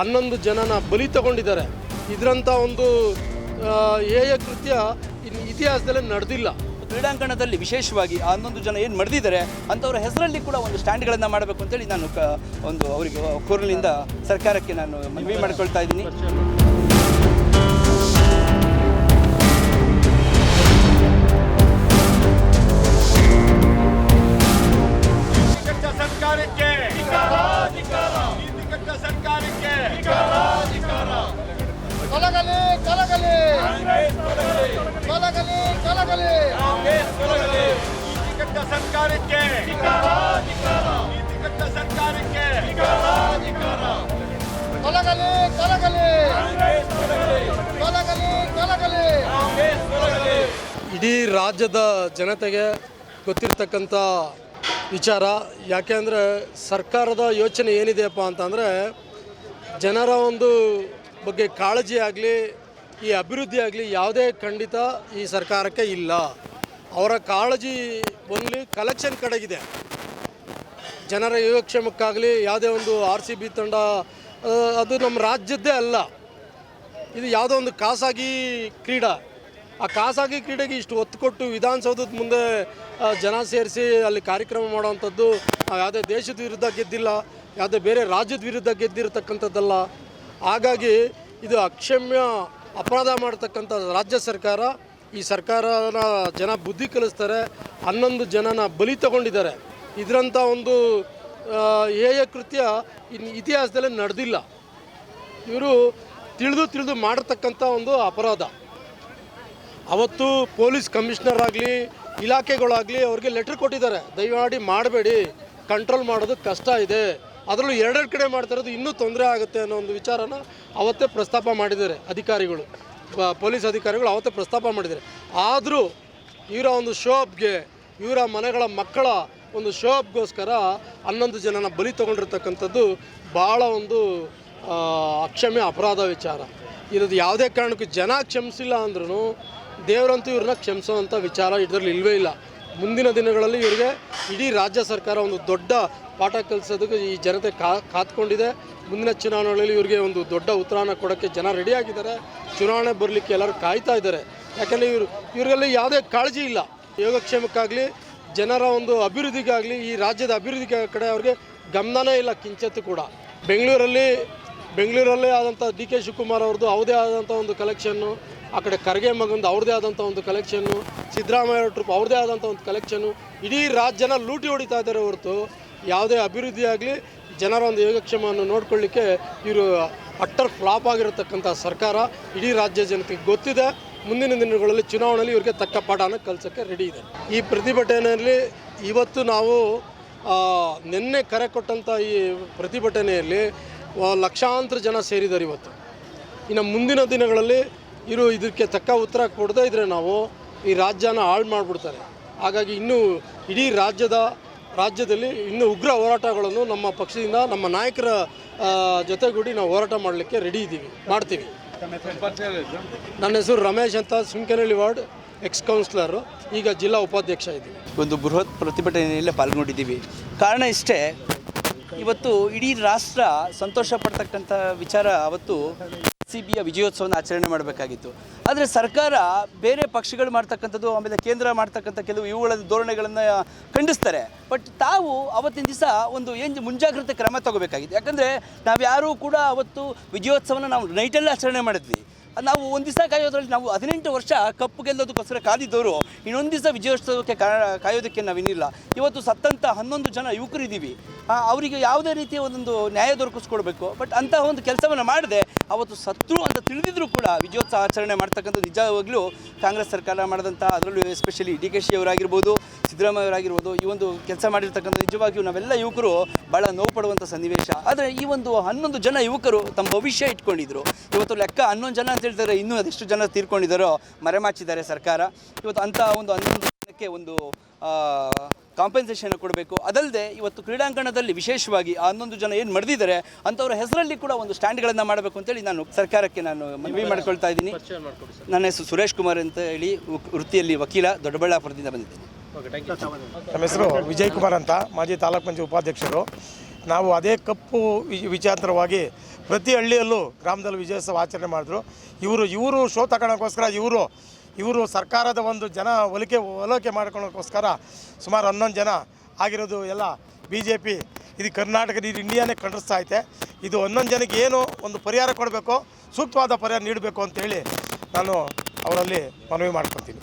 ಹನ್ನೊಂದು ಜನನ ಬಲಿ ತಗೊಂಡಿದ್ದಾರೆ. ಇದರಂಥ ಒಂದು ಹೇಯ ಕೃತ್ಯ ಇನ್ನು ಇತಿಹಾಸದಲ್ಲೇ ನಡೆದಿಲ್ಲ. ಕ್ರೀಡಾಂಗಣದಲ್ಲಿ ವಿಶೇಷವಾಗಿ ಹನ್ನೊಂದು ಜನ ಏನು ಮಡ್ದಿದ್ದಾರೆ ಅಂಥವ್ರ ಹೆಸರಲ್ಲಿ ಕೂಡ ಒಂದು ಸ್ಟ್ಯಾಂಡ್ಗಳನ್ನು ಮಾಡಬೇಕು ಅಂತೇಳಿ ನಾನು ಒಂದು ಅವರಿಗೆ ಕೂರಲಿಂದ ಸರ್ಕಾರಕ್ಕೆ ನಾನು ಮನವಿ ಮಾಡ್ಕೊಳ್ತಾ ಇದ್ದೀನಿ. ಸರ್ಕಾರಕ್ಕೆ. ನೀತಿಕಟ್ಟ ಸರ್ಕಾರಕ್ಕೆ. ತೊಲಗಲಿ ತೊಲಗಲಿ. ತೊಲಗಲಿ ತೊಲಗಲಿ. ಇಡೀ ರಾಜ್ಯದ ಜನತೆಗೆ ಗೊತ್ತಿರ್ತಕ್ಕಂಥ ವಿಚಾರ. ಯಾಕೆ ಅಂದರೆ ಸರ್ಕಾರದ ಯೋಚನೆ ಏನಿದೆಯಪ್ಪ ಅಂತಂದರೆ ಜನರ ಒಂದು ಬಗ್ಗೆ ಕಾಳಜಿ ಆಗಲಿ ಈ ಅಭಿವೃದ್ಧಿ ಆಗಲಿ ಯಾವುದೇ ಖಂಡಿತ ಈ ಸರ್ಕಾರಕ್ಕೆ ಇಲ್ಲ. ಅವರ ಕಾಳಜಿ ಬಂದು ಕಲೆಕ್ಷನ್ ಕಡೆಗಿದೆ. ಜನರ ಯೋಗಕ್ಷೇಮಕ್ಕಾಗಲಿ ಯಾವುದೇ ಒಂದು ಆರ್ ಸಿ ಬಿ ತಂಡ ಅದು ನಮ್ಮ ರಾಜ್ಯದ್ದೇ ಅಲ್ಲ. ಇದು ಯಾವುದೋ ಒಂದು ಖಾಸಗಿ ಕ್ರೀಡಾ. ಆ ಖಾಸಗಿ ಕ್ರೀಡೆಗೆ ಇಷ್ಟು ಒತ್ತು ಕೊಟ್ಟು ವಿಧಾನಸೌಧದ ಮುಂದೆ ಜನ ಸೇರಿಸಿ ಅಲ್ಲಿ ಕಾರ್ಯಕ್ರಮ ಮಾಡುವಂಥದ್ದು ನಾವು ಯಾವುದೇ ದೇಶದ ವಿರುದ್ಧ ಗೆದ್ದಿಲ್ಲ, ಯಾವುದೇ ಬೇರೆ ರಾಜ್ಯದ ವಿರುದ್ಧ ಗೆದ್ದಿರತಕ್ಕಂಥದ್ದಲ್ಲ. ಹಾಗಾಗಿ ಇದು ಅಕ್ಷಮ್ಯ ಅಪರಾಧ ಮಾಡ್ತಕ್ಕಂಥ ರಾಜ್ಯ ಸರ್ಕಾರ ಈ ಸರ್ಕಾರನ ಜನ ಬುದ್ಧಿ ಕಲಿಸ್ತಾರೆ, ಹನ್ನೊಂದು ಜನನ ಬಲಿ ತಗೊಂಡಿದ್ದಾರೆ. ಇದರಂಥ ಒಂದು ಹೇಯ ಕೃತ್ಯ ಇನ್ನು ಇತಿಹಾಸದಲ್ಲೇ ನಡೆದಿಲ್ಲ. ಇವರು ತಿಳಿದು ತಿಳಿದು ಮಾಡತಕ್ಕಂಥ ಒಂದು ಅಪರಾಧ. ಅವತ್ತು ಪೊಲೀಸ್ ಕಮಿಷನರ್ ಆಗಲಿ, ಇಲಾಖೆಗಳಾಗಲಿ ಅವ್ರಿಗೆ ಲೆಟ್ರ್ ಕೊಟ್ಟಿದ್ದಾರೆ. ದಯಮಾಡಿ ಮಾಡಬೇಡಿ, ಕಂಟ್ರೋಲ್ ಮಾಡೋದು ಕಷ್ಟ ಇದೆ. ಅದರಲ್ಲೂ ಎರಡೆರಡು ಕಡೆ ಮಾಡ್ತಾ ಇರೋದು ಇನ್ನೂ ತೊಂದರೆ ಆಗುತ್ತೆ ಅನ್ನೋ ಒಂದು ವಿಚಾರನ ಅವತ್ತೇ ಪ್ರಸ್ತಾಪ ಮಾಡಿದ್ದಾರೆ ಅಧಿಕಾರಿಗಳು. ಪೊಲೀಸ್ ಅಧಿಕಾರಿಗಳು ಅವತ್ತೇ ಪ್ರಸ್ತಾಪ ಮಾಡಿದ್ದಾರೆ. ಆದರೂ ಇವರ ಒಂದು ಶೋಪ್ಗೆ ಇವರ ಮನೆಗಳ ಮಕ್ಕಳ ಒಂದು ಶೋಪ್ಗೋಸ್ಕರ ಹನ್ನೊಂದು ಜನನ ಬಲಿ ತೊಗೊಂಡಿರ್ತಕ್ಕಂಥದ್ದು ಭಾಳ ಒಂದು ಅಕ್ಷಮ್ಯ ಅಪರಾಧ ವಿಚಾರ. ಇರೋದು ಯಾವುದೇ ಕಾರಣಕ್ಕೂ ಜನ ಕ್ಷಮಿಸಿಲ್ಲ ಅಂದ್ರೂ ದೇವರಂತೂ ಇವ್ರನ್ನ ಕ್ಷಮಿಸೋವಂಥ ವಿಚಾರ ಇದರಲ್ಲಿ ಇಲ್ಲವೇ ಇಲ್ಲ. ಮುಂದಿನ ದಿನಗಳಲ್ಲಿ ಇವರಿಗೆ ಇಡೀ ರಾಜ್ಯ ಸರ್ಕಾರ ಒಂದು ದೊಡ್ಡ ಪಾಠ ಕಲಿಸೋದಕ್ಕೆ ಈ ಜನತೆ ಕಾ ಕಾತ್ಕೊಂಡಿದೆ ಮುಂದಿನ ಚುನಾವಣೆಗಳಲ್ಲಿ ಇವರಿಗೆ ಒಂದು ದೊಡ್ಡ ಉತ್ತರಾನ ಕೊಡೋಕ್ಕೆ ಜನ ರೆಡಿಯಾಗಿದ್ದಾರೆ ಚುನಾವಣೆ ಬರಲಿಕ್ಕೆ ಎಲ್ಲರೂ ಕಾಯ್ತಾ ಇದ್ದಾರೆ. ಯಾಕಂದರೆ ಇವರು ಇವರಲ್ಲಿ ಯಾವುದೇ ಕಾಳಜಿ ಇಲ್ಲ. ಯೋಗಕ್ಷೇಮಕ್ಕಾಗಲಿ, ಜನರ ಒಂದು ಅಭಿವೃದ್ಧಿಗಾಗಲಿ, ಈ ರಾಜ್ಯದ ಅಭಿವೃದ್ಧಿ ಕಡೆ ಅವ್ರಿಗೆ ಗಮನನೇ ಇಲ್ಲ ಕಿಂಚತ್ತು ಕೂಡ. ಬೆಂಗಳೂರಲ್ಲಿ, ಬೆಂಗಳೂರಲ್ಲೇ ಆದಂಥ ಡಿ ಕೆ ಶಿವಕುಮಾರ್ ಅವ್ರದ್ದು ಅವ್ರದೇ ಆದಂಥ ಒಂದು ಕಲೆಕ್ಷನ್ನು ಆ ಕಡೆ ಕರ್ಗೆ ಮಗಂದು ಅವ್ರದೇ ಆದಂಥ ಒಂದು ಕಲೆಕ್ಷನ್ನು ಸಿದ್ದರಾಮಯ್ಯ ಟ್ರೂಪ್ ಅವ್ರದೇ ಆದಂಥ ಒಂದು ಕಲೆಕ್ಷನ್ನು ಇಡೀ ರಾಜ್ಯನ ಲೂಟಿ ಹೊಡಿತಾ ಇದ್ದಾರೆ ಹೊರತು. ಯಾವುದೇ ಅಭಿವೃದ್ಧಿ ಆಗಲಿ ಜನರ ಒಂದು ಯೋಗಕ್ಷೇಮವನ್ನು ನೋಡ್ಕೊಳ್ಳಿಕ್ಕೆ ಇವರು ಅಟ್ಟರ್ ಫ್ಲಾಪ್ ಆಗಿರತಕ್ಕಂಥ ಸರ್ಕಾರ ಇಡೀ ರಾಜ್ಯ ಜನತೆಗೆ ಗೊತ್ತಿದೆ. ಮುಂದಿನ ದಿನಗಳಲ್ಲಿ ಚುನಾವಣೆಯಲ್ಲಿ ಇವರಿಗೆ ತಕ್ಕ ಪಾಠನ ಕಲಿಸೋಕ್ಕೆ ರೆಡಿ ಇದೆ. ಈ ಪ್ರತಿಭಟನೆಯಲ್ಲಿ ಇವತ್ತು ನಾವು ನಿನ್ನೆ ಕರೆ ಕೊಟ್ಟಂಥ ಈ ಪ್ರತಿಭಟನೆಯಲ್ಲಿ ಲಕ್ಷಾಂತರ ಜನ ಸೇರಿದ್ದಾರೆ ಇವತ್ತು. ಇನ್ನು ಮುಂದಿನ ದಿನಗಳಲ್ಲಿ ಇರು ಇದಕ್ಕೆ ತಕ್ಕ ಉತ್ತರ ಕೊಡದೇ ಇದ್ದರೆ ನಾವು ಈ ರಾಜ್ಯನ ಹಾಳು ಮಾಡಿಬಿಡ್ತಾರೆ. ಹಾಗಾಗಿ ಇನ್ನೂ ಇಡೀ ರಾಜ್ಯದ ರಾಜ್ಯದಲ್ಲಿ ಇನ್ನೂ ಉಗ್ರ ಹೋರಾಟಗಳನ್ನು ನಮ್ಮ ಪಕ್ಷದಿಂದ ನಮ್ಮ ನಾಯಕರ ಜೊತೆಗೂಡಿ ನಾವು ಹೋರಾಟ ಮಾಡಲಿಕ್ಕೆ ರೆಡಿ ಇದ್ದೀವಿ, ಮಾಡ್ತೀವಿ. ನನ್ನ ಹೆಸರು ರಮೇಶ್ ಅಂತ ಸುಂಕನಹಳ್ಳಿ ವಾರ್ಡ್ ಎಕ್ಸ್ ಕೌನ್ಸಿಲರು ಈಗ ಜಿಲ್ಲಾ ಉಪಾಧ್ಯಕ್ಷ ಇದ್ದೀವಿ ಒಂದು ಬೃಹತ್ ಪ್ರತಿಭಟನೆಯಲ್ಲೇ ಪಾಲ್ಗೊಂಡಿದ್ದೀವಿ. ಕಾರಣ ಇಷ್ಟೇ, ಇವತ್ತು ಇಡೀ ರಾಷ್ಟ್ರ ಸಂತೋಷ ಪಡ್ತಕ್ಕಂಥ ವಿಚಾರ ಅವತ್ತು ಸಿ ಬಿಯ ವಿಜಯೋತ್ಸವನ ಆಚರಣೆ ಮಾಡಬೇಕಾಗಿತ್ತು. ಆದರೆ ಸರ್ಕಾರ ಬೇರೆ ಪಕ್ಷಗಳು ಮಾಡ್ತಕ್ಕಂಥದ್ದು, ಆಮೇಲೆ ಕೇಂದ್ರ ಮಾಡ್ತಕ್ಕಂಥ ಕೆಲವು ಇವುಗಳ ಧೋರಣೆಗಳನ್ನು ಖಂಡಿಸ್ತಾರೆ. ಬಟ್ ತಾವು ಅವತ್ತಿನ ದಿವಸ ಒಂದು ಏನು ಮುಂಜಾಗ್ರತೆ ಕ್ರಮ ತಗೋಬೇಕಾಗಿತ್ತು. ಯಾಕಂದರೆ ನಾವ್ಯಾರೂ ಕೂಡ ಅವತ್ತು ವಿಜಯೋತ್ಸವನ ನಾವು ನೈಟಲ್ಲೇ ಆಚರಣೆ ಮಾಡಿದ್ವಿ. ನಾವು ಒಂದು ದಿವಸ ಕಾಯೋದ್ರಲ್ಲಿ ನಾವು ಹದಿನೆಂಟು ವರ್ಷ ಕಪ್ಪು ಗೆಲ್ಲೋದಕ್ಕೋಸ್ಕರ ಕಾದಿದ್ದವರು, ಇನ್ನೊಂದು ದಿವಸ ವಿಜಯೋತ್ಸವಕ್ಕೆ ಕಾಯೋದಕ್ಕೆ ನಾವೇನಿಲ್ಲ ಇವತ್ತು ಸತ್ತಂಥ ಹನ್ನೊಂದು ಜನ ಯುವಕರಿದ್ದೀವಿ. ಇದ್ದೀವಿ ಅವರಿಗೆ ಯಾವುದೇ ರೀತಿಯ ಒಂದೊಂದು ನ್ಯಾಯ ದೊರಕಿಸ್ಕೊಡ್ಬೇಕು. ಬಟ್ ಅಂತಹ ಒಂದು ಕೆಲಸವನ್ನು ಮಾಡದೆ, ಅವತ್ತು ಸತ್ರು ಅಂತ ತಿಳಿದಿದ್ರು ಕೂಡ ವಿಜಯೋತ್ಸವ ಆಚರಣೆ ಮಾಡ್ತಕ್ಕಂಥ ನಿಜವಾಗ್ಲೂ ಕಾಂಗ್ರೆಸ್ ಸರ್ಕಾರ ಮಾಡಿದಂಥ ಅದರಲ್ಲೂ ಎಸ್ಪೆಷಲಿ ಡಿ ಕೆ ಶಿ ಅವರಾಗಿರ್ಬೋದು, ಸಿದ್ದರಾಮಯ್ಯ ಅವರಾಗಿರ್ಬೋದು, ಈ ಒಂದು ಕೆಲಸ ಮಾಡಿರ್ತಕ್ಕಂಥ ನಿಜವಾಗಿಯೂ ನಾವೆಲ್ಲ ಯುವಕರು ಭಾಳ ನೋವು ಪಡುವಂಥ ಸನ್ನಿವೇಶ. ಆದರೆ ಈ ಒಂದು ಹನ್ನೊಂದು ಜನ ಯುವಕರು ತಮ್ಮ ಭವಿಷ್ಯ ಇಟ್ಕೊಂಡಿದ್ರು. ಇವತ್ತು ಲೆಕ್ಕ ಹನ್ನೊಂದು ಜನ ಅಂತ ಹೇಳ್ತಾರೆ, ಇನ್ನೂ ಅದೆಷ್ಟು ಜನ ತೀರ್ಕೊಂಡಿದ್ದಾರೋ ಮರೆಮಾಚಿದ್ದಾರೆ ಸರ್ಕಾರ. ಇವತ್ತು ಅಂಥ ಒಂದು ಹನ್ನೊಂದು ಜನಕ್ಕೆ ಒಂದು ಕಾಂಪೆನ್ಸೇಷನ್ ಕೊಡಬೇಕು. ಅದಲ್ಲದೆ ಇವತ್ತು ಕ್ರೀಡಾಂಗಣದಲ್ಲಿ ವಿಶೇಷವಾಗಿ ಹನ್ನೊಂದು ಜನ ಏನು ಮರೆದಿದ್ದಾರೆ ಅಂಥವ್ರ ಹೆಸರಲ್ಲಿ ಕೂಡ ಒಂದು ಸ್ಟ್ಯಾಂಡ್ಗಳನ್ನು ಮಾಡಬೇಕು ಅಂತೇಳಿ ನಾನು ಸರ್ಕಾರಕ್ಕೆ ನಾನು ಮನವಿ ಮಾಡ್ಕೊಳ್ತಾ ಇದ್ದೀನಿ. ನನ್ನ ಹೆಸರು ಸುರೇಶ್ ಕುಮಾರ್ ಅಂತ ಹೇಳಿ ವೃತ್ತಿಯಲ್ಲಿ ವಕೀಲ ದೊಡ್ಡಬಳ್ಳಾಪುರದಿಂದ ಬಂದಿದ್ದೀನಿ. ನಮ್ಮ ಹೆಸರು ವಿಜಯ್ ಕುಮಾರ್ ಅಂತ ಮಾಜಿ ತಾಲೂಕು ಪಂಚಾಯತ್ ಉಪಾಧ್ಯಕ್ಷರು. ನಾವು ಅದೇ ಕಪ್ಪು ವಿ- ವಿಚಾರವಾಗಿ ಪ್ರತಿ ಹಳ್ಳಿಯಲ್ಲೂ ಗ್ರಾಮದಲ್ಲಿ ವಿಜಯೋತ್ಸವ ಆಚರಣೆ ಮಾಡಿದ್ರು. ಇವರು ಇವರು ಶೋ ತಗೊಳಕ್ಕೋಸ್ಕರ ಇವರು ಇವರು ಸರ್ಕಾರದ ಒಂದು ಜನ ಒಲಿಕೆ, ಒಲಕೆ ಮಾಡ್ಕೊಳ್ಳೋಕ್ಕೋಸ್ಕರ ಸುಮಾರು ಹನ್ನೊಂದು ಜನ ಆಗಿರೋದು ಎಲ್ಲ ಬಿ ಜೆ ಪಿ ಇದು ಕರ್ನಾಟಕ, ಇದು ಇಂಡಿಯಾನೇ ಖಂಡಿಸ್ತಾ ಐತೆ. ಇದು ಹನ್ನೊಂದು ಜನಕ್ಕೆ ಏನು ಒಂದು ಪರಿಹಾರ ಕೊಡಬೇಕು, ಸೂಕ್ತವಾದ ಪರಿಹಾರ ನೀಡಬೇಕು ಅಂತೇಳಿ ನಾನು ಅವರಲ್ಲಿ ಮನವಿ ಮಾಡ್ಕೊತೀನಿ.